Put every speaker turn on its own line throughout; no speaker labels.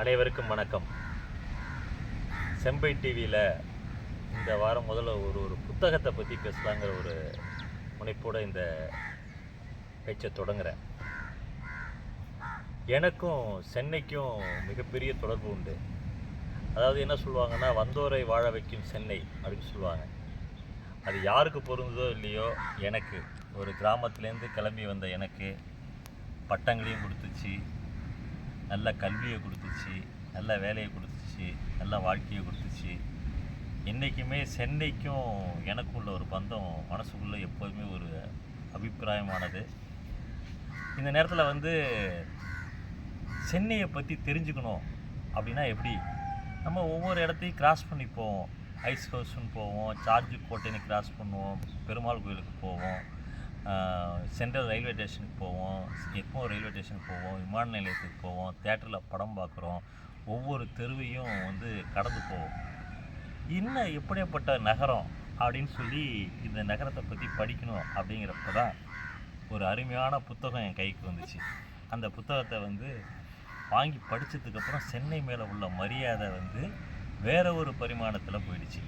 அனைவருக்கும் வணக்கம். செம்பை டிவியில் இந்த வாரம் முதல்ல ஒரு ஒரு புத்தகத்தை பற்றி பேசலாங்கிற ஒரு முனைப்போடு இந்த பேச்சை தொடங்குறேன். எனக்கும் சென்னைக்கும் மிகப்பெரிய தொடர்பு உண்டு. அதாவது என்ன சொல்லுவாங்கன்னா வந்தோரை வாழ வைக்கும் சென்னை அப்படின்னு சொல்லுவாங்க. அது யாருக்கு பொருந்ததோ இல்லையோ எனக்கு. ஒரு கிராமத்துலேருந்து கிளம்பி வந்த எனக்கு பட்டங்களையும் கொடுத்துச்சு. நல்ல கல்வியை கொடுத்துச்சு நல்ல வேலையை கொடுத்துச்சு நல்ல வாழ்க்கையை கொடுத்துச்சு. என்றைக்குமே சென்னைக்கும் எனக்கும் உள்ள ஒரு பந்தம் மனசுக்குள்ளே எப்போதுமே ஒரு அபிப்பிராயமானது. இந்த நேரத்தில் வந்து சென்னையை பற்றி தெரிஞ்சுக்கணும் அப்படின்னா எப்படி? நம்ம ஒவ்வொரு இடத்தையும் கிராஸ் பண்ணி போவோம் ஐஸ் ஹவுஸ்னு போவோம். சார்ஜு கோட்டைன்னு கிராஸ் பண்ணுவோம். பெருமாள் கோயிலுக்கு போவோம். சென்ட்ரல் ரயில்வே ஸ்டேஷனுக்கு போவோம் எக்மோ ரயில்வே ஸ்டேஷனுக்கு போவோம் விமான நிலையத்துக்கு போவோம் தேட்டரில் படம் பார்க்குறோம் ஒவ்வொரு தெருவையும் வந்து கடந்து போவோம். இன்னும் எப்படியாப்பட்ட நகரம் அப்படின்னு சொல்லி இந்த நகரத்தை பற்றி படிக்கணும் அப்படிங்கிறப்ப தான் ஒரு அருமையான புத்தகம் என் கைக்கு வந்துச்சு. அந்த புத்தகத்தை வந்து வாங்கி படித்ததுக்கப்புறம் சென்னை மேலே உள்ள மரியாதை வந்து வேற ஒரு பரிமாணத்தில் போயிடுச்சு.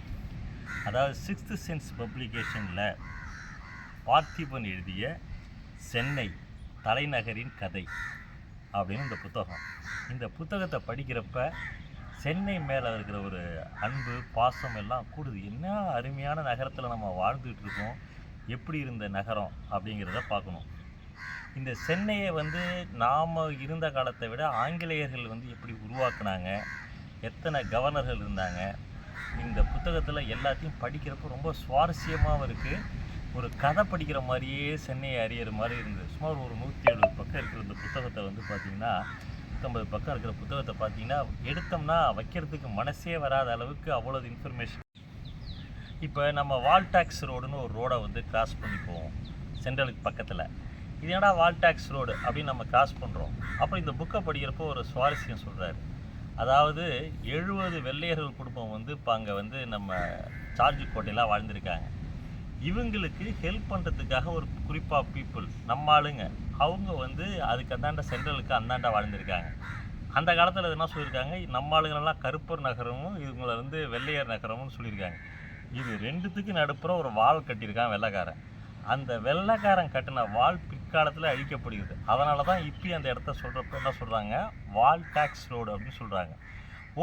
அதாவது சிக்ஸ்த்து சென்ஸ் பப்ளிகேஷனில் பார்த்திபன் எழுதிய சென்னை தலைநகரின் கதை அப்படின்னு இந்த புத்தகம். இந்த புத்தகத்தை படிக்கிறப்ப சென்னை மேலே இருக்கிற ஒரு அன்பு பாசம் எல்லாம் கூடுது. என்ன அருமையான நகரத்தில் நம்ம வாழ்ந்துட்டு இருக்கோம். எப்படி இருந்த நகரம் அப்படிங்கிறத பார்க்கணும். இந்த சென்னையை வந்து நாம் இருந்த காலத்தை விட ஆங்கிலேயர்கள் வந்து எப்படி உருவாக்குனாங்க எத்தனை கவர்னர்கள் இருந்தாங்க இந்த புத்தகத்தில் எல்லாத்தையும் படிக்கிறப்ப ரொம்ப சுவாரஸ்யமாகவும் இருக்குது ஒரு கதை படிக்கிற மாதிரியே சென்னையை அறியிற மாதிரி இருந்தது. சுமார் ஒரு நூற்றி எழுபது பக்கம் இருக்கிற இந்த புத்தகத்தை வந்து பார்த்திங்கன்னா நூற்றம்பது பக்கம் இருக்கிற புத்தகத்தை பார்த்தீங்கன்னா எடுத்தோம்னா வைக்கிறதுக்கு மனசே வராத அளவுக்கு அவ்வளோ இன்ஃபர்மேஷன் இப்போ நம்ம வால்டாக்ஸ் ரோடுன்னு ஒரு ரோடை வந்து கிராஸ் பண்ணி போவோம் சென்ட்ரலுக்கு பக்கத்தில். இது என்னடா வால்டாக்ஸ் ரோடு அப்படின்னு நம்ம கிராஸ் பண்ணுறோம் அப்புறம் இந்த புக்கை படிக்கிறப்போ ஒரு சுவாரஸ்யம் சொல்கிறாரு அதாவது எழுபது வெள்ளையர்கள் குடும்பம் வந்து இப்போ அங்கே வந்து நம்ம சார்ஜ் கோட்டையெல்லாம் வாழ்ந்திருக்காங்க. இவங்களுக்கு ஹெல்ப் பண்ணுறதுக்காக ஒரு குறிப்பாக பீப்புள் நம்ம ஆளுங்க. அவங்க வந்து அதுக்கு அந்தாண்ட சென்ட்ரலுக்கு அந்தாண்ட வாழ்ந்திருக்காங்க. அந்த காலத்தில் என்ன சொல்லியிருக்காங்க? நம்ம ஆளுங்களெல்லாம் கருப்பர் நகரமும் இவங்களை வந்து வெள்ளையர் நகரமும் சொல்லியிருக்காங்க. இது ரெண்டுத்துக்கு நடுப்புற ஒரு வால் கட்டியிருக்கான் வெள்ளைக்காரன். அந்த வெள்ளைக்காரன் கட்டின வால் பிற்காலத்தில் அழிக்கப்படுகிறது. அதனால தான் இப்படி அந்த இடத்த சொல்கிறப்ப என்ன சொல்கிறாங்க வால் டேக்ஸ் ரோடு அப்படின்னு சொல்கிறாங்க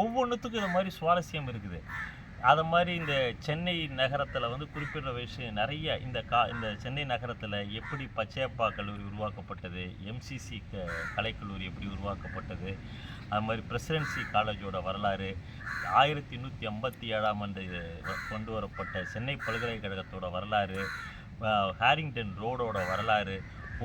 ஒவ்வொன்றுத்துக்கும் இது மாதிரி சுவாரஸ்யம் இருக்குது. அது மாதிரி இந்த சென்னை நகரத்தில் வந்து குறிப்பிட்ட விஷயம் நிறைய இந்த கா இந்த சென்னை நகரத்தில் எப்படி பச்சையப்பா கல்லூரி உருவாக்கப்பட்டது எம்சிசி க கலைக்கல்லூரி எப்படி உருவாக்கப்பட்டது? அது மாதிரி பிரசிடென்சி காலேஜோட வரலாறு. ஆயிரத்தி நூற்றி ஐம்பத்தி ஏழாம் ஆண்டு கொண்டு வரப்பட்ட சென்னை பல்கலைக்கழகத்தோட வரலாறு ஹாரிங்டன் ரோடோட வரலாறு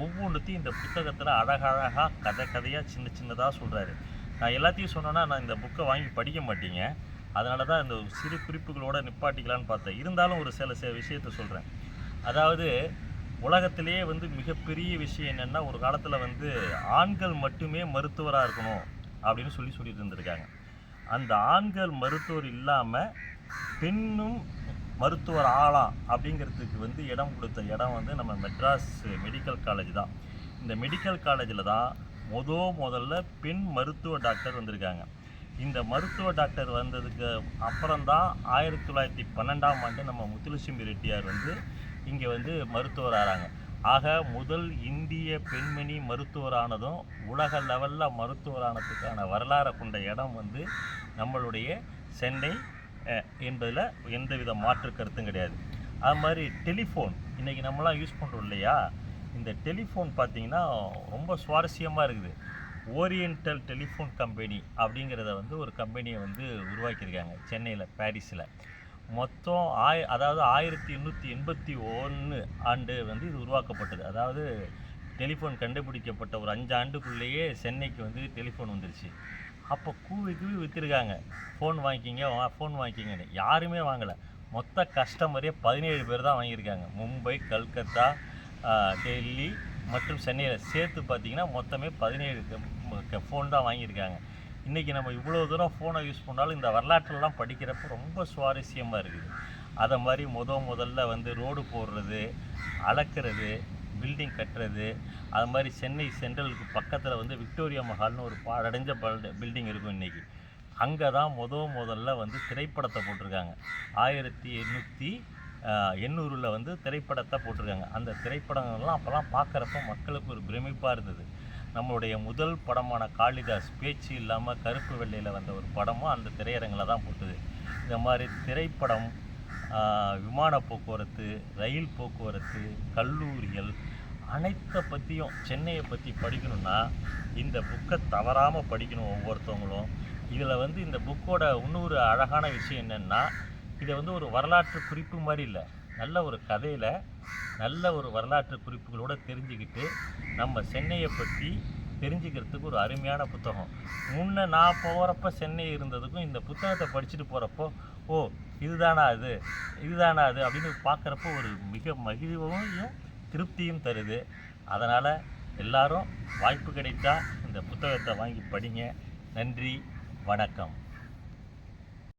ஒவ்வொன்றுத்தையும் இந்த புத்தகத்தில் அழகழகாக கதை கதையாக சின்ன சின்னதாக சொல்கிறாரு நான் எல்லாத்தையும் சொன்னேன்னா நான் இந்த புக்கை வாங்கி படிக்க மாட்டீங்க. அதனால தான் இந்த சிறு குறிப்புகளோடு நிப்பாட்டிக்கலான்னு பார்த்தேன். இருந்தாலும் ஒரு சில சில விஷயத்த சொல்கிறேன் அதாவது உலகத்திலேயே வந்து மிகப்பெரிய விஷயம் என்னென்னா ஒரு காலத்தில் வந்து ஆண்கள் மட்டுமே மருத்துவராக இருக்கணும் அப்படின்னு சொல்லி சொல்லிட்டு இருந்திருக்காங்க. அந்த ஆண்கள் மருத்துவர் இல்லாமல் பெண்ணும் மருத்துவர் ஆளாம் அப்படிங்கிறதுக்கு வந்து இடம் கொடுத்த இடம் வந்து நம்ம மெட்ராஸ் மெடிக்கல் காலேஜ் தான். இந்த மெடிக்கல் காலேஜில் தான் முத முதல்ல பெண் மருத்துவ டாக்டர் வந்திருக்காங்க. இந்த மருத்துவ டாக்டர் வந்ததுக்கு அப்புறம்தான் ஆயிரத்தி தொள்ளாயிரத்தி பன்னெண்டாம் ஆண்டு நம்ம முத்துலட்சுமி ரெட்டியார் வந்து இங்கே வந்து மருத்துவர் ஆகிறாங்க ஆக முதல் இந்திய பெண்மணி மருத்துவரானதும் உலக லெவலில் மருத்துவரானதுக்கான வரலாறை கொண்ட இடம் வந்து நம்மளுடைய சென்னை என்பதில் எந்தவித மாற்று கருத்தும் கிடையாது. அது மாதிரி டெலிஃபோன் இன்றைக்கி நம்மளாம் யூஸ் பண்ணுறோம் இல்லையா? இந்த டெலிஃபோன் பார்த்தீங்கன்னா ரொம்ப சுவாரஸ்யமாக இருக்குது. ஓரியண்டல் டெலிஃபோன் கம்பெனி அப்படிங்கிறத வந்து ஒரு கம்பெனியை வந்து உருவாக்கியிருக்காங்க சென்னையில் பாரிஸில். மொத்தம் ஆய் அதாவது ஆயிரத்தி எண்ணூற்றி எண்பத்தி ஒன்று ஆண்டு வந்து இது உருவாக்கப்பட்டது. அதாவது டெலிஃபோன் கண்டுபிடிக்கப்பட்ட ஒரு அஞ்சு ஆண்டுக்குள்ளேயே சென்னைக்கு வந்து டெலிஃபோன் வந்துருச்சு. அப்போ கூவி கூவி விற்றுருக்காங்க ஃபோன் வாங்கிக்கிங்க ஃபோன் வாங்கிக்கிங்கன்னு. யாருமே வாங்கலை. மொத்த கஸ்டமரே பதினேழு பேர் தான் வாங்கியிருக்காங்க. மும்பை கல்கத்தா டெல்லி மற்றும் சென்னையில் சேர்த்து பார்த்தீங்கன்னா மொத்தமே பதினேழு ஃபோன் தான் வாங்கியிருக்காங்க. இன்றைக்கி நம்ம இவ்வளோ தூரம் ஃபோனை யூஸ் பண்ணாலும் இந்த வரலாற்றெல்லாம் படிக்கிறப்ப ரொம்ப சுவாரஸ்யமாக இருக்குது. அதை மாதிரி முத முதல்ல வந்து ரோடு போடுறது அளக்கிறது பில்டிங் கட்டுறது அது மாதிரி சென்னை சென்ட்ரலுக்கு பக்கத்தில் வந்து விக்டோரியா மஹால்னு ஒரு பாடடைஞ்ச பில்டிங் இருக்கும் இன்றைக்கி அங்கே தான் முத முதல்ல வந்து திரைப்படத்தை போட்டிருக்காங்க. ஆயிரத்தி எண்ணூற்றி எண்ணூரில் வந்து திரைப்படத்தை போட்டிருக்காங்க. அந்த திரைப்படங்கள்லாம் அப்போல்லாம் பார்க்குறப்ப மக்களுக்கு ஒரு பிரமிப்பாக இருந்தது. நம்மளுடைய முதல் படமான காளிதாஸ் பேச்சு இல்லாமல் கருப்பு வெள்ளையில் வந்த ஒரு படமும் அந்த திரையரங்கில் தான் போட்டுது. இந்த மாதிரி திரைப்படம் விமான போக்குவரத்து ரயில் போக்குவரத்து கல்லூரிகள் அனைத்தை பற்றியும் சென்னையை பற்றி படிக்கணும்னா இந்த புக்கை தவறாமல் படிக்கணும் ஒவ்வொருத்தவங்களும். இதில் வந்து இந்த புக்கோட இன்னொரு அழகான விஷயம் என்னென்னா இதை வந்து ஒரு வரலாற்று குறிப்பு மாதிரி இல்லை. நல்ல ஒரு கதையில் நல்ல ஒரு வரலாற்று குறிப்புகளோடு தெரிஞ்சுக்கிட்டு நம்ம சென்னையை பற்றி தெரிஞ்சுக்கிறதுக்கு ஒரு அருமையான புத்தகம். முன்னே நான் போகிறப்ப சென்னை இருந்ததுக்கும் இந்த புத்தகத்தை படிச்சுட்டு போகிறப்போ ஓ இதுதானா அது இதுதானா அது அப்படின்னு பார்க்குறப்போ ஒரு மிக மகிழ்வையும் திருப்தியும் தருது. அதனால் எல்லாரும் வாய்ப்பு கிடைத்தா இந்த புத்தகத்தை வாங்கி படிங்க. நன்றி வணக்கம்.